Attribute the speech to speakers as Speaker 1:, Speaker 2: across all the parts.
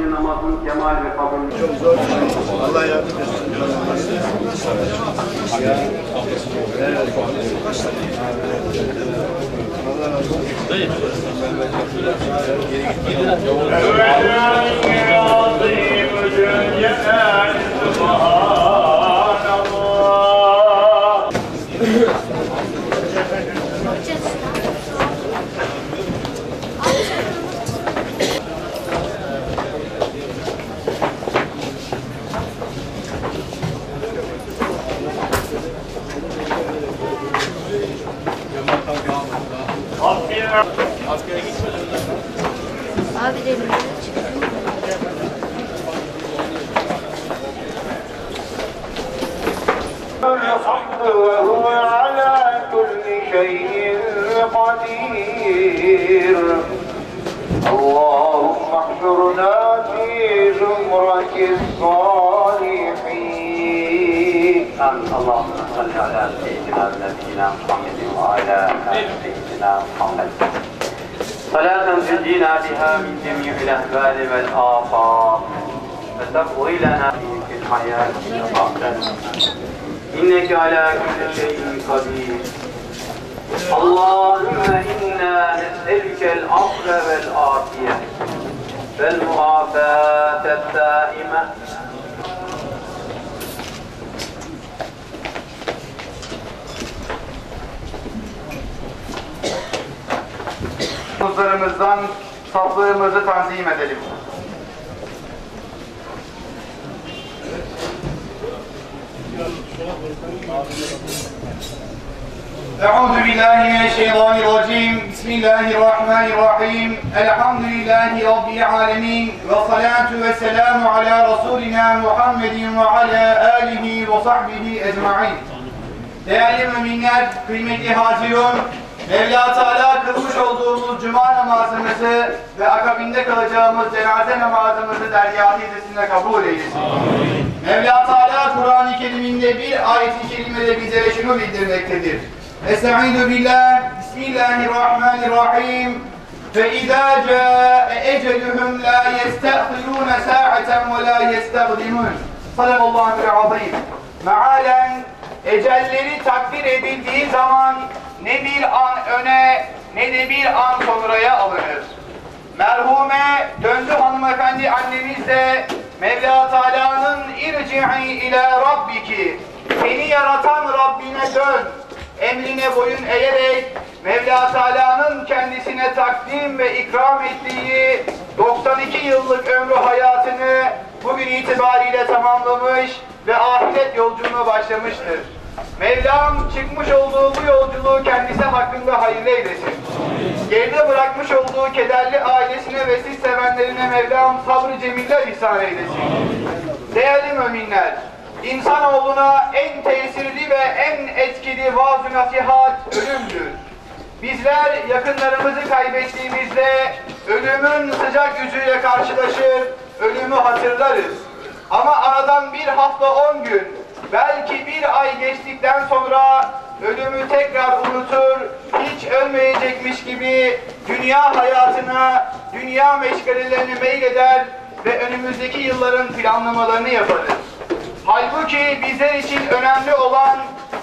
Speaker 1: senin namazın kemal ve kabul. Çok zor. Şey.
Speaker 2: Allah yardım etsin.
Speaker 3: Dayı. قدير. اللهم احشرنا في زمرة الصالحين.
Speaker 1: اللهم صل على سيدنا نبينا محمد وعلى آل سيدنا محمد. صلاة تنجينا بها من جميع الأهوال والآفات وتقضي لنا في الحياة والآخرة إنك على كل شيء قدير. Allahümme inna nes'elükel afve vel afiye vel
Speaker 4: muafâtet daime Muzlarımızdan saflarımızı tanzim edelim. Thank you. أعوذ بالله من الشيطان الرجيم بسم الله الرحمن الرحيم الحمد لله رب العالمين والصلاة والسلام على رسولنا محمد وعلى آله وصحبه أجمعين Değerli müminler, kıymetli hazirun, Mevla Teala kılmış olduğumuz cuma namazımızı ve akabinde kılacağımız cenaze namazımızı dergâh hizmetinde kabul eylesin. Mevla Teala Kur'an-ı Kerim'inde bir ayet-i kerimede bize şunu bildirmektedir. Estaizu billah, Bismillahirrahmanirrahim. فَإِذَا جَاءَ اَجَلُهُمْ لَا يَسْتَأْخِرُونَ سَاعَةً وَلَا يَسْتَقْدِمُونَ Sadakallahu azim. Mealen ecelleri takdir edildiği zaman ne bir an öne ne de bir an sonraya alınır. Merhume döndü hanımefendi annemiz de Mevla Teala'nın irci'i ila rabbiki seni yaratan Rabbine dön emrine boyun eğerek Mevla Teala'nın kendisine takdim ve ikram ettiği 92 yıllık ömrü hayatını bugün itibariyle tamamlamış ve ahiret yolculuğuna başlamıştır. Mevlam çıkmış olduğu bu yolculuğu kendisi hakkında hayırlı eylesin. Geride bırakmış olduğu kederli ailesine ve siz sevenlerine Mevlam sabrı cemiller ihsan eylesin. Değerli müminler, insanoğluna en tesirli ve en etkili vaaz-ı nasihat ölümdür. Bizler yakınlarımızı kaybettiğimizde ölümün sıcak yüzüyle karşılaşır, ölümü hatırlarız. Ama aradan bir hafta on gün, belki bir ay geçtikten sonra ölümü tekrar unutur, hiç ölmeyecekmiş gibi dünya hayatına, dünya meşgalelerine meyleder ve önümüzdeki yılların planlamalarını yaparız. Halbuki bizler için önemli olan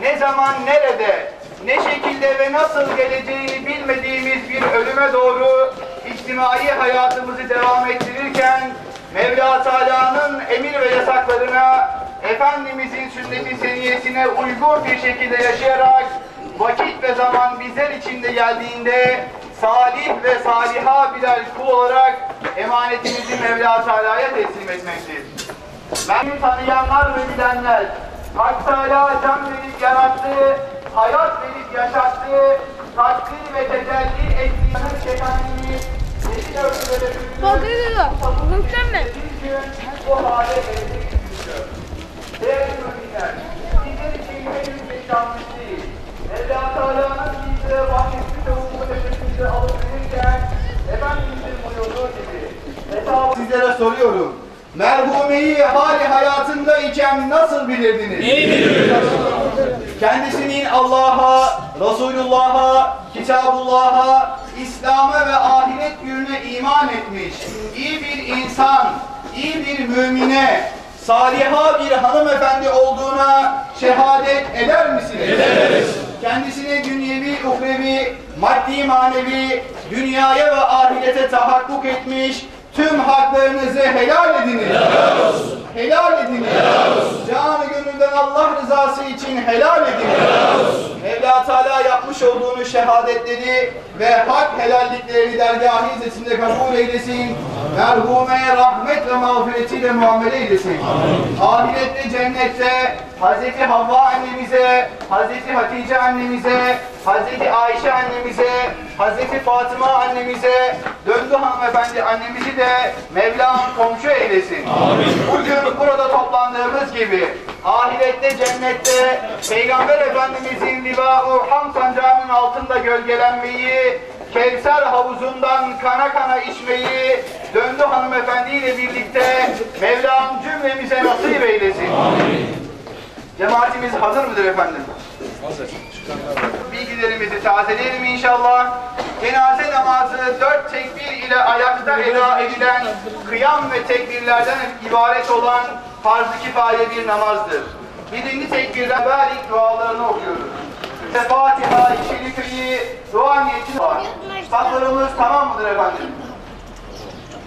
Speaker 4: ne zaman, nerede, ne şekilde ve nasıl geleceğini bilmediğimiz bir ölüme doğru içtimai hayatımızı devam ettirirken Mevla Teala'nın emir ve yasaklarına Efendimizin sünnet-i seniyesine uygun bir şekilde yaşayarak vakit ve zaman bizler içinde geldiğinde salih ve saliha birer kul olarak emanetimizi Mevla Teala'ya teslim etmektir. Beni tanıyanlar ve bilenler, Hak Teala can verip yarattı, hayat verip yaşattı, takdir ve tecelli ettiğinin şekanini yedi
Speaker 3: bir gün bu hale düşünüyor. Değerli müminler, bizler için henüz beklenmiş değil. Mevla Teala'nın bizlere bahsetmiş olduğu nefesimizi alıp verirken, Efendimizin buyurduğu gibi, sizlere soruyorum. Merhumeyi hali hayatında iken nasıl bilirdiniz? Kendisinin Allah'a,
Speaker 4: Resulullah'a, Kitabullah'a, İslam'a ve ahiret gününe iman etmiş, iyi bir insan, iyi bir mümine, saliha bir hanımefendi olduğuna şehadet eder misiniz? Ederiz. Kendisine dünyevi, uhrevi, maddi manevi, dünyaya ve ahirete tahakkuk etmiş, tüm haklarınızı helal ediniz. Helal olsun. Helal ediniz. Helal olsun. Canı gönülden Allah rızası için helal ediniz. Helal olsun. Mevla Teala olduğunu şehadetleri ve hak helalliklerini dergâh-ı izzetinde kabul eylesin. Merhumeye rahmet ve mağfiretiyle muamele eylesin. Ahirette, cennette Hazreti Havva annemize, Hazreti Hatice annemize, Hazreti Ayşe annemize, Hazreti Fatıma annemize, döndü hanımefendi annemizi de Mevlam komşu eylesin. Bugün burada toplandığımız gibi ahirette, cennette Peygamber Efendimizin liva-u ham sancağının altında gölgelenmeyi, Kevser havuzundan kana kana içmeyi döndü hanımefendiyle birlikte Mevlam cümlemize nasip eylesin. Cemaatimiz hazır mıdır efendim? Hazır. Bilgilerimizi tazeleyelim inşallah. Cenaze namazı dört tekbir ile ayakta eda edilen kıyam ve tekbirlerden ibaret olan farz-ı kifaye bir namazdır. Birinci tekbirden balik dualarını okuyoruz. Ve Fatiha-i Şerife'yi dua niyetine var. Saflarımız tamam mıdır efendim?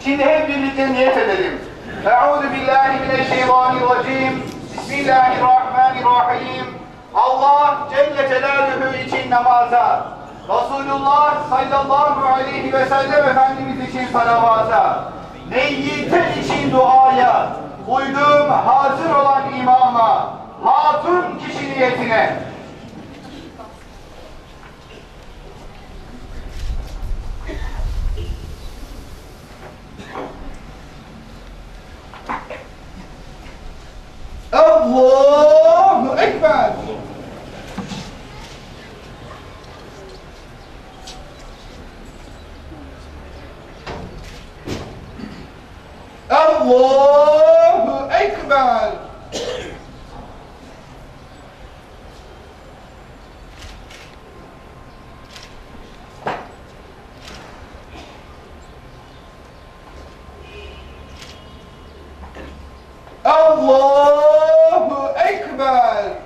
Speaker 4: Şimdi hep birlikte niyet edelim. Euzu billahi mineşşeytanirracim. Bismillahirrahmanirrahim. Allah Celle Celaluhu için namaza, Resulullah sallallahu aleyhi ve sellem Efendimiz için salavata, meyyitler için duaya, uydum hazır olan imama, hatun kişi niyetine, Allahu Ekber. Allahu Ekber. Allahu Ekber.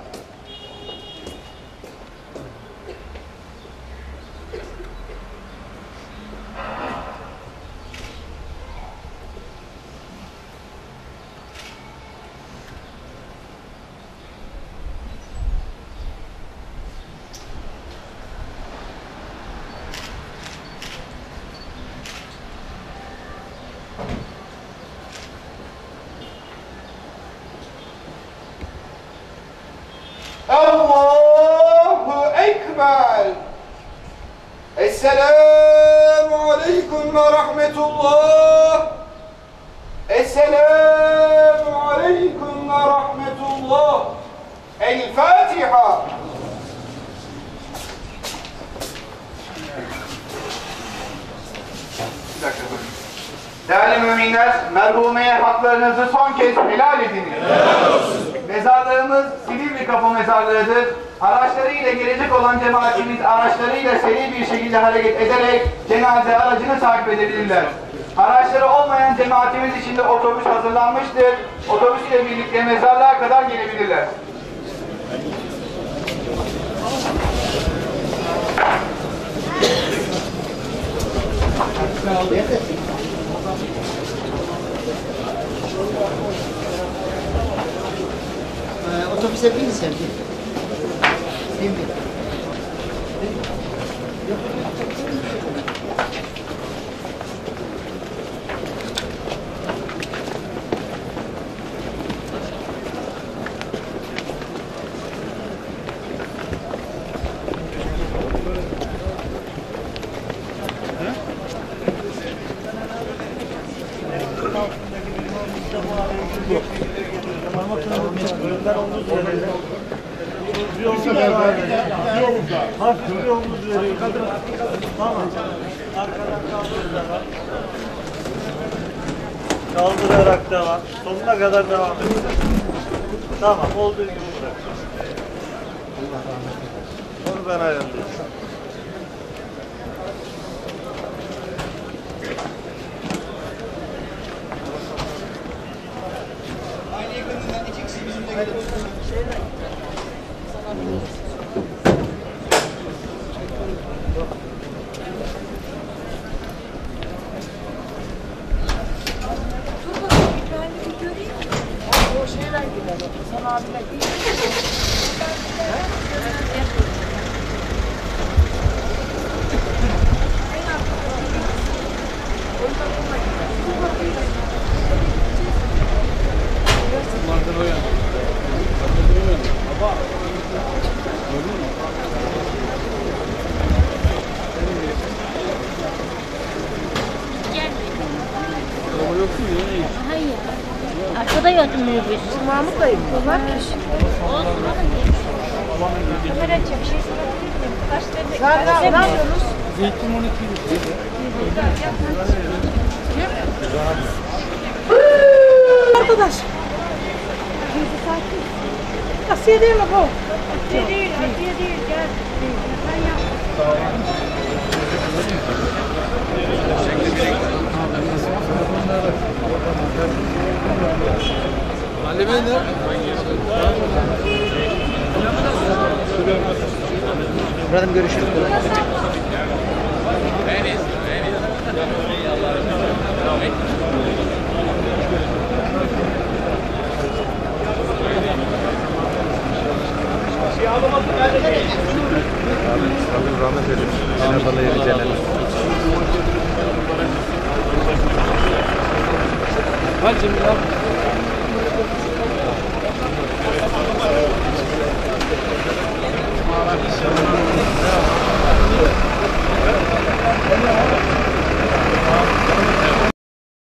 Speaker 4: Allahu Rahmetullah. Esselamu Aleyküm ve Rahmetullah. El Fatiha. Bir dakika dur. Değerli müminler, merhumeye haklarınızı son kez helal ediniz. Mezarlığımız Silivri Kapı Mezarlığı'dır. Araçlarıyla gelecek olan cemaatimiz araçlarıyla seri bir şekilde hareket ederek cenaze aracını takip edebilirler. Araçları olmayan cemaatimiz için de otobüs hazırlanmıştır. Otobüs ile birlikte mezarlığa kadar gelebilirler.
Speaker 5: Ee, otobüse bin Thank you.
Speaker 6: Hafif bir omuz veriyor. Tamam. Arkadan kaldırarak. Kaldırarak devam. Sonuna kadar devam et. Tamam. Olduğu gibi bırak. Onu ben ayarlayayım.
Speaker 7: Hayır. Mahmut Bey. Var mı? Kamera açıyor. Bir şey sorabilir miyim? Kaç tane? Ne yapıyorsunuz?
Speaker 8: Arkadaş. Asiye değil mi bu?
Speaker 7: Asiye değil, Asiye değil. Gel. Ben yap.
Speaker 5: Buradan görüşürüz.
Speaker 2: Rabbim rahmet eylesin. Cenab-ı Allah yeri cennet.
Speaker 6: Cemil abi. Thank you.